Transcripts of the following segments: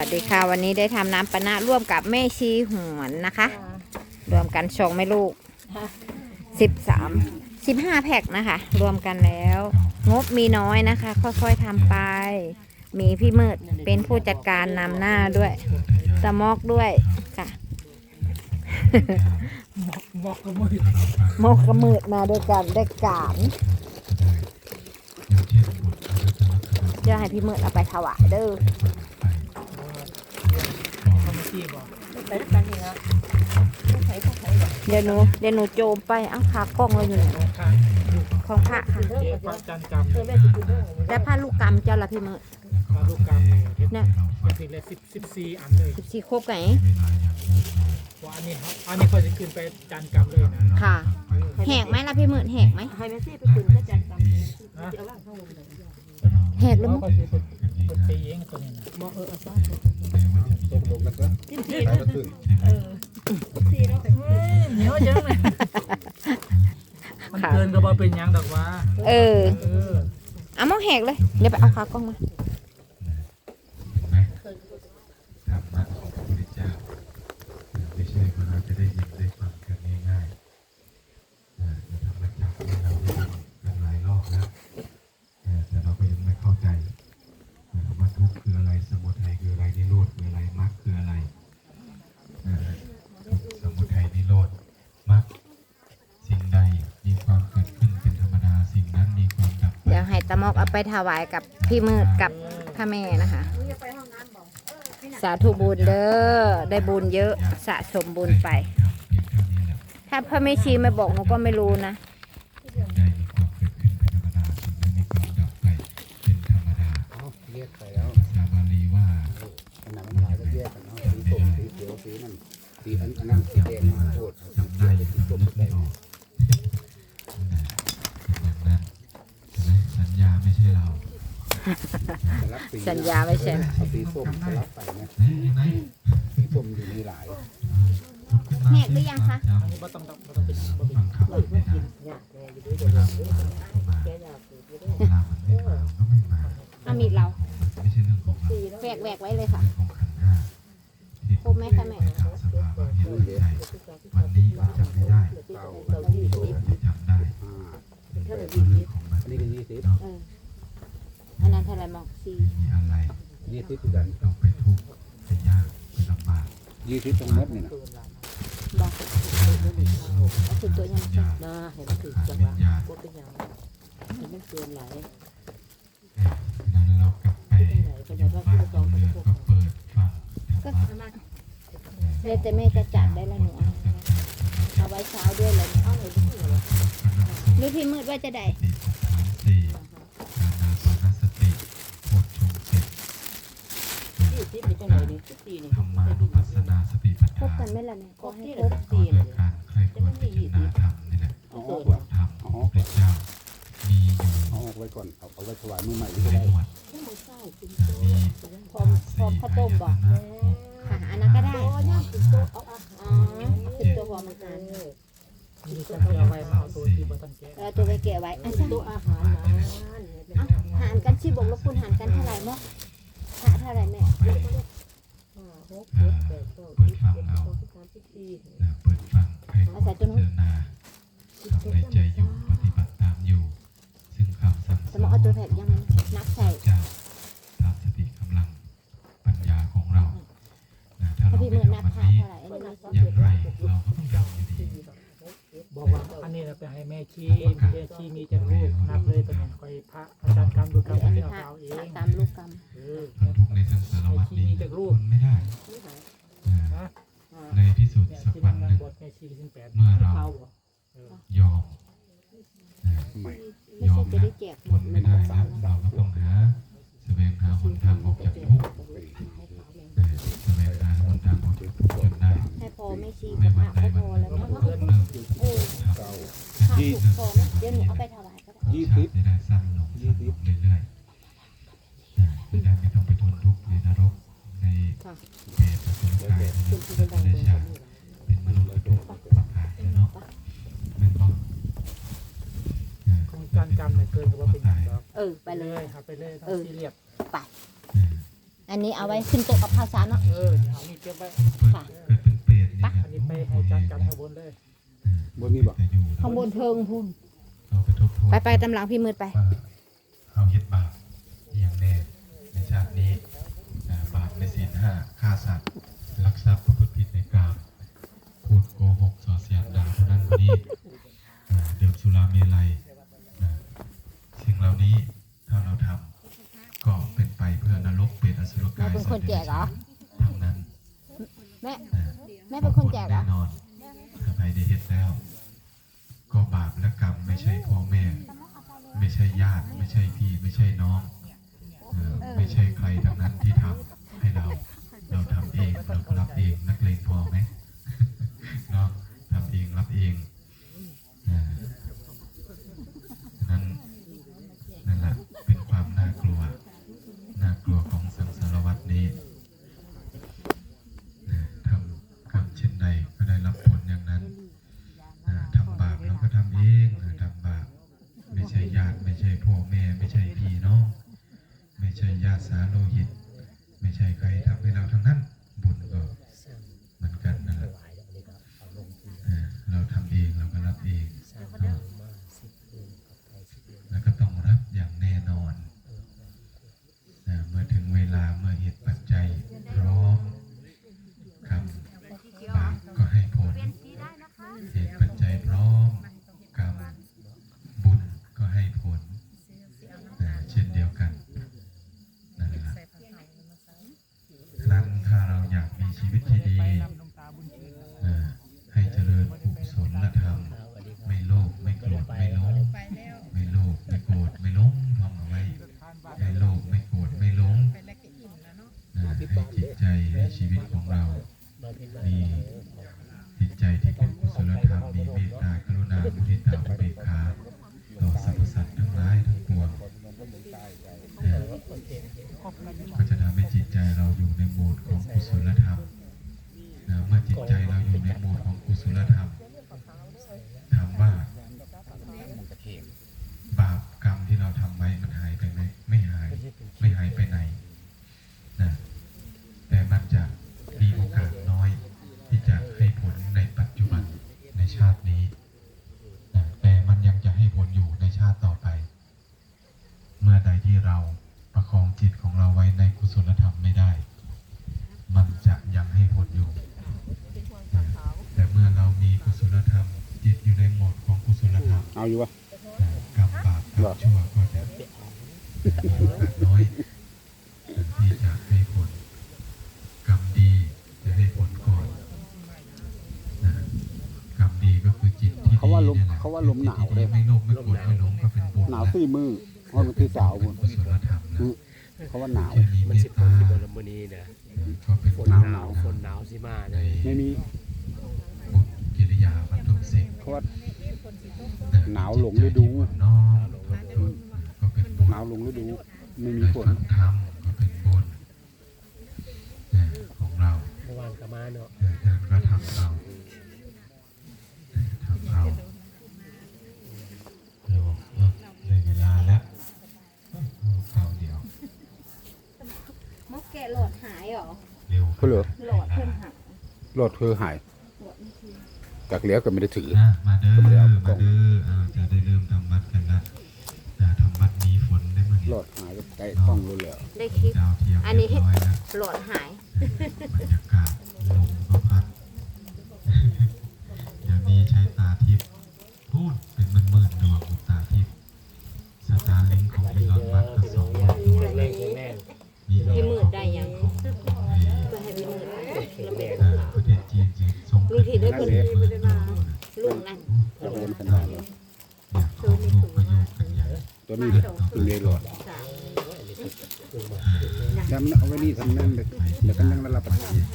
สวัสดีค่ะวันนี้ได้ทำน้ำปะนะร่วมกับแม่ชีหวนนะคะ รวมกันชงไม่ลูกสิบสามสิบห้าแพ็คนะคะ รวมกันแล้ว งบมีน้อยนะคะ ค่อยๆทำไป มีพี่มืดเป็นผู้จัดการนำหน้าด้วยตะมอกด้วยค่ะ บอกก็มืดมอกกระมืดมาด้วยกันได้การเดี๋ยวให้พี่มืดเอาไปถวายเด้อ คอมมิตี้บอกเดี๋ยวหนูเดี๋ยวหนูโจมไปเอ้าขากล้องเราอยู่ไหนข้างของพระค่ะเอ๊ะพระจันทร์กรรมแล้วผ้าลูกกำเจ้าละพี่มืดพระลูกกรรมเนี่ยเป็นทีละสิบสิบสี่อันเลยสิบสี่ครบไหนว่าอันนี้ครับอันนี้เขาจะขึ้นไปจันทร์กรรมเลยนะค่ะ แหกไหมล่ะพี่มืดแหกไหมให้แม่ซี่ไปคืนก็จันทร์กรรมเดี๋ยวว่างข้างบนเลยแหกแล้วเขามั้งก็จะเป็ นปีเองตัวนี้นะบอกเออเอาซะตกลงกันซะจิ้มซีใช้แล้วกระสุนเออซีแล้วเหนียวเยอะเลยมันเกินก็บ่เป็นหยังดอกว่า เออ เออ เอามาแหกเลย เดี๋ยวไปเอาขากล้องมา ธรรมะของพระพุทธเจ้าไม่ใช่ว่าเราจะได้ยินได้ฟังกันง่ายๆอ่าธรรมะจากที่เราได้ยินกันหลายรอบแล้วอ่าแต่เราก็ยังไม่เข้าใจอ่าว่าทุกข์คืออะไร สมุทัยคืออะไร นิโรธคืออะไรมรรคคืออะไรอ่าทุกข์สมุทัยนิโรธมรรคสิ่งใดมีความเกิดขึ้นเป็นธรรมดา สิ่งนั้นมีความดับ ไปเดี๋ยวให้ตะมอกเอาไปถวายกับพี่มืดกับพระแม่นะคะ สาธุบุญเด้อได้บุญเยอะสะสมบุญไปครับเพียงเท่านี้แหละถ้าพระแม่ชีไม่บอกหนูก็ไม่รู้นะสิ่งใดมีความเกิดขึ้นเป็นธรรมดาสิ่งนั้นมีความดับไปเป็นธรรมดาแยกไปแล้วภาษาบาลีว่าขนาดมันหลายก็แยกกันเนาะสีส้มสีเขียวสีนั่นสีอันอันนั้นสีแดงมาโทษสีจำเขีได้ยวอสียู่ส้มไม่แดง ออกนั่นแหละเป็นอย่างนั้นใช่ไหมสัญญาไม่ ใช่เราสลับสีสัญญาไว้ใช่ไหมเอาสีส้มสลับไปเนี่ยไหนไหนสีส้มอยู่ในหลายแหกหรือยังคะจอันนี้บ่ต้องบ่ต้องเป็นบ่ำเป็นฟังคำไม่ได้เวลามันมาก็มาเวลามันไม่มาก็ไม่มาเอามีดเรามันไม่ใช่เรื่องของเราแหวกแหวกไว้เลยค่ะเรื่องของขันธ์ห้าที่ครบไหมคะแม่ขันธ์สภาวะเห็นใจวันนี้จำไม่ได้เก้าไม่จำได้ห้าเป็นเรื่องของมันอันนี้ก็ยี่สิบเอออั นนั้นเท่าไหรมอกสี่ไม่มีอะไรยี่สิบคือกันเราไปทุกข์ไปยากไปลำบากยี่สิบทั้งหมดนี่นะบอกเอาถึงตัวยังยานะเห็นมันถือจังหวะก็เป็นอย่างเห็นมันเกินหลายนั้นเรากลับไปอยู่บ้านอยู่เรือนก็เปิดฟังธรรมะเดี๋ยวแต่แม่จะจัดได้แล้วหนูเอาเอาไว้เช้าด้วยเลยเอาหนูหรือพี่มืดว่าจะได้ จังไหนนี่สิบสี่นี่ธรรมานุปัสสนาสติปัฏครบฐากันนไหมล่ะเนี่ยครบที่คเลรยบสิบก็สี่โดเลยยการใครควรพิจารณาธรรมนี่แหละเอาออกก่อนธรรมของพระเจ้า มีอยู่เอาออกไว้ก่อนเอาเอาไว้ถวายมือใหม่ในก็ได้หมวดยังไม่เศร้าเป็นมีพร้อมพร้อมข้าวต้มบอกนะค่ะอันนั้นก็ได้โอ้ยเป็นโตเอาอาหารอ๋อคือตัวพร้อมอาหารมีจะเอาไว้มาเอาตัวที่บ่ต้องแก้แล้วตัวไปเก็บไว้อันเป็นี้นโตอาหารนะหารกันชีบวกลบคูณหารกันเท่าไหร่มอกหาเท่าไหร่แม่ห้าหก เปิดฟังเอานะเปิดฟังให้ควรพิจารณาทำในใจอยู่ปฏิบัติตามอยู่ ซึ่งคำสั่งสอนมองเอาตักใส่เจ้าตามสติกำลังปัญญาของเรานะถ้าเราไม่ทำวันนี้อย่างไรเราก็ บอกว่าอันนี้เราไปให้แม่ชีแม่ชีมีจังลูกนับเลยตัวนี้คอยพระอาจารย์กรรมดูกรรมที่เราเอาเอง ตามลูกกรรมเออทนทุกข์ในสังสารวัฏนี้ทนไม่ได้นะในที่สุดสักวันหนึ่งเมื่อเรายอมไม่ยอมจะหมดไม่ได้แล้วเราก็ต้องหาแสวงหาหนทาง จารย์กรรมเนี่ยเกินกว่าเป็นอย่างดอกเออ ไปไปเลเลยย ครับไปเลยต้องเออซีเรียสอ่าอันนี้เอาไว้ขึ้นโต๊ะกับข้าวสารเนาะ เออเอานี่เก็บไว้ค่ะเกิดเป็นเปรตนี่อันนี้ไปให้จานกันข้างบนเลยบนนี้บอกแต่อยู่ข้างบนเทิงพุ่นเราไปทบทวนไปไปตำหลังพี่มืดไปว่าเอาเฮ็ดบาปอย่างแน่ในชาตินี้อ่าบาปในศีลห้าฆ่าสัตว์ลักทรัพย์ประพฤติผิดในกามพูดโกหกส่อเสียดด่าคนนั้นคนนี้อ่าดื่มสุราเมลัยอ่าสิ่งเหล่านี้ถ้าเราทำก็เป็นไปเพื่อนรกเปรตอสุรกาย แม่เป็นคนแจกเหรอ ทั้งนั้น แม่ อ่า แม่เป็นคนแจกเหรอ แน่นอนถ้าใครได้เฮ็ด แล้ว ก็บาปและกรรมไม่ใช่พ่อแม่ ไม่ใช่ญาติ ไม่ใช่พี่ ไม่ใช่น้องออไม่ใช่ใครทั้งนั้นที่ทำให้เรา เราทำเองเรารับเองนักเลงพอไหมเนาะทำเองรับเอง สาโลหิต ไม่ใช่ใครทำให้เราทั้งนั้น บุญก็เหมือนกันนั่นแหละอ่าเราทำเองเราก็รับเองเนาะแล้วก็ต้องรับอย่างแน่นอนนะเมื่อถึงเวลาเมื่อเหตุปัจจัยพร้อม กรรมบาปก็ให้ผลเหตุปัจจัยพร้อม กรรมบุญก็ให้ผลนะเช่นเดียวกันนั่นแหละฉะนั้นถ้าเราอยากมีชีวิตที่ดีนะ ให้เจริญกุศลธรรม ไม่โลภไม่โกรธไม่หลงไม่โลภไม่โกรธไม่หลงทำเอาไว้ไม่โลภไม่โกรธไม่หลงนะให้จิตใจให้ชีวิตของเรา ดของกุศลธรรม ถามว่า บาปกรรมที่เราทำไว้มันหายไปไหมไม่หาย ไม่หายไปไหนนะแต่มันจะมีโอกาสน้อย ที่จะให้ผลในปัจจุบันในชาตินี้นะแต่มันยังจะให้ผลอยู่ในชาติต่อไป เมื่อใดที่เราประคองจิตของเราไว้ในกุศลธรรมไม่ได้ มันจะยังให้ผลอยู่นะแต่เมื่อเรามีกุศล ธรรม จิตอยู่ในโหมดของกุศลธรรมเอาอยู่วะนะกรรมบาปกรรมชั่วก็จะมีโอกาสน้อยที่จะให้ผลกรรมดีจะให้ผลก่อนนะกรรมดีก็คือจิตที่ดีเขาว่าลมนี่แหละเขาว่าลมหนาวจิตเลที่ยดีไม่โลภไม่โกรธไม่หลงก็เป็นบุญหนาวแล้วสี่มือเพราะมันคือสาวเป็บุนญกุศลธรรมนะอืมเขาว่าหนาวที่มีเมมันตสิบตาที่บนมือนี้นะก็เป็นฝบุนญหนาวนะฝนหนาวสิมาในเนี่ยไม่มีบุญ กิริยาบรรทุกสิ่งเขาว่าะหนาวหลงฤดูน้อมทบทวนก็เป็นบุญหนาวลงฤดู ไม่มีได้ฝนฟังธรรมก็เป็นบุญเนี่ยของเราเมื่อวานก็มาเนาะเนี่ยท่านก็ทำเราเนี่ยทำเราเดี๋ยวเออได้เวลาแล้วเอ้ยเอาข่าวเดียวมกแกะหลอดหายเหรอเร็วเขาเหรอหลอดเพิ่นหายรถเธอหาย กักเลี้ยวก็ไม่ได้ถือ นะมาเด้อ ก็ไม่ได้เอากล้มาอง เด้อเอาจะได้เริ่มทำวัดกันละนะทำวัดหนี้ฝนได้มั้ยรถหายก็ใกล้กล้องรู้เลยได้คลิป ดาวเทียมอันนี้ เรียบร้อยแล้วหลอดหาย บรรยากาศลมก็พัด เดี๋ยวนี้ใช้ตาทิพย์ ลูกที่ได้คนหมื่นดวงลุงนั่นจะเป็นขนาดเลยเนี่ยของลูกประโยคกันใหญ่ตัวนี้เลยตัวนี้รถสามแล้วมันเอาไว้นี่ทำนั่นเลยเดี๋ยวก็นั่งแล้วรับประทานมัน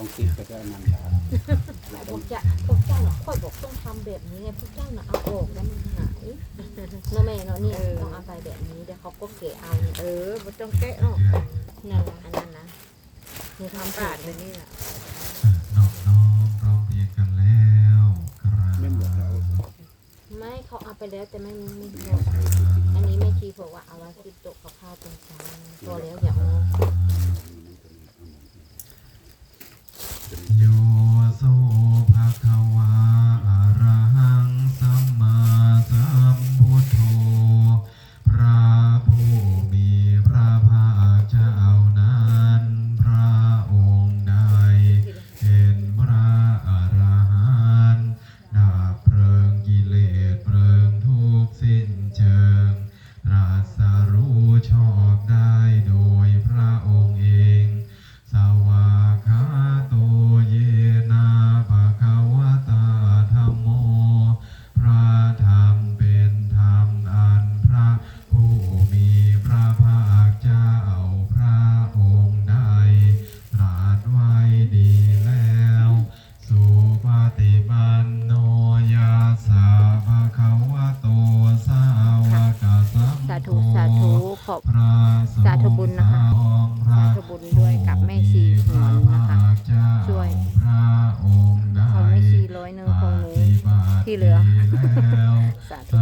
ต้องคิดไปแค่นั้นครับพวกเจ้าพวกเจ้าน่ะค่อยบอกต้องทำแบบนี้ไงพวกเจ้าน่ะเอาออกแล้วมันหายเนาะแม่เนาะนี่ต้องเอาไปแบบนี้เดี๋ยวเขาก็เกะเอานี่เออบ่ต้องแกะเนาะนั่นล่ะอันนั้นนะนี่ทำปาปาดดไปนี่ล่ะนอบน้อมร้องเรียนกันแล้วครัไม่หมดแล้วบไม่เขาเอาไปแล้วแต่ไม่ไม่บอกอันนี้แม่ชีบอกว่าเอาไว้ที่โต๊ะกับข้าวตรงกลางพอแล้วอย่าเอา ที่เหลือ สาธุ